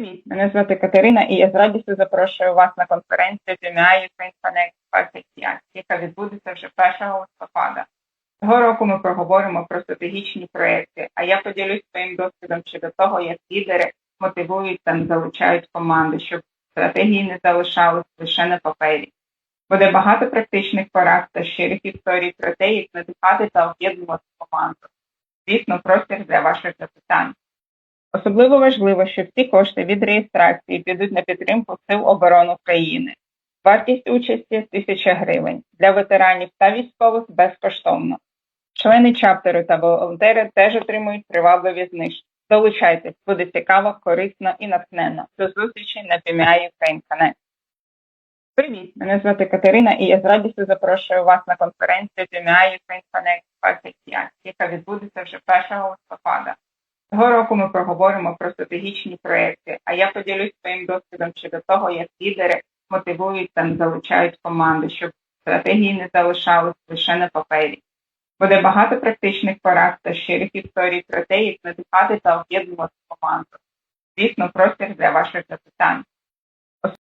Привіт, мене звати Катерина, і я з радістю запрошую вас на конференцію ТМА Ukraine Connect 25, яка відбудеться вже 1 листопада. Цього року ми проговоримо про стратегічні проекти, а я поділюсь своїм досвідом щодо того, як лідери мотивують та залучають команди, щоб стратегії не залишались лише на папері. Буде багато практичних порад та щирих історій про те, як надихати та об'єднувати команду. Звісно, простір для ваших запитань. Особливо важливо, що всі кошти від реєстрації підуть на підтримку Сил оборони України. Вартість участі – 1000 гривень. Для ветеранів та військових безкоштовно. Члени чаптеру та волонтери теж отримують привабливі знижки. Долучайтесь, буде цікаво, корисно і натхненно. До зустрічі на PMI Ukraine. Привіт, мене звати Катерина, і я з радістю запрошую вас на конференцію PMI Ukraine Connect 25, яка відбудеться вже 1 листопада. Цього року ми проговоримо про стратегічні проекти, а я поділюсь своїм досвідом щодо того, як лідери мотивують та залучають команди, щоб стратегії не залишались лише на папері. Буде багато практичних порад та щирих історій про те, як надихати та об'єднувати команду. Звісно, простір для ваших запитань.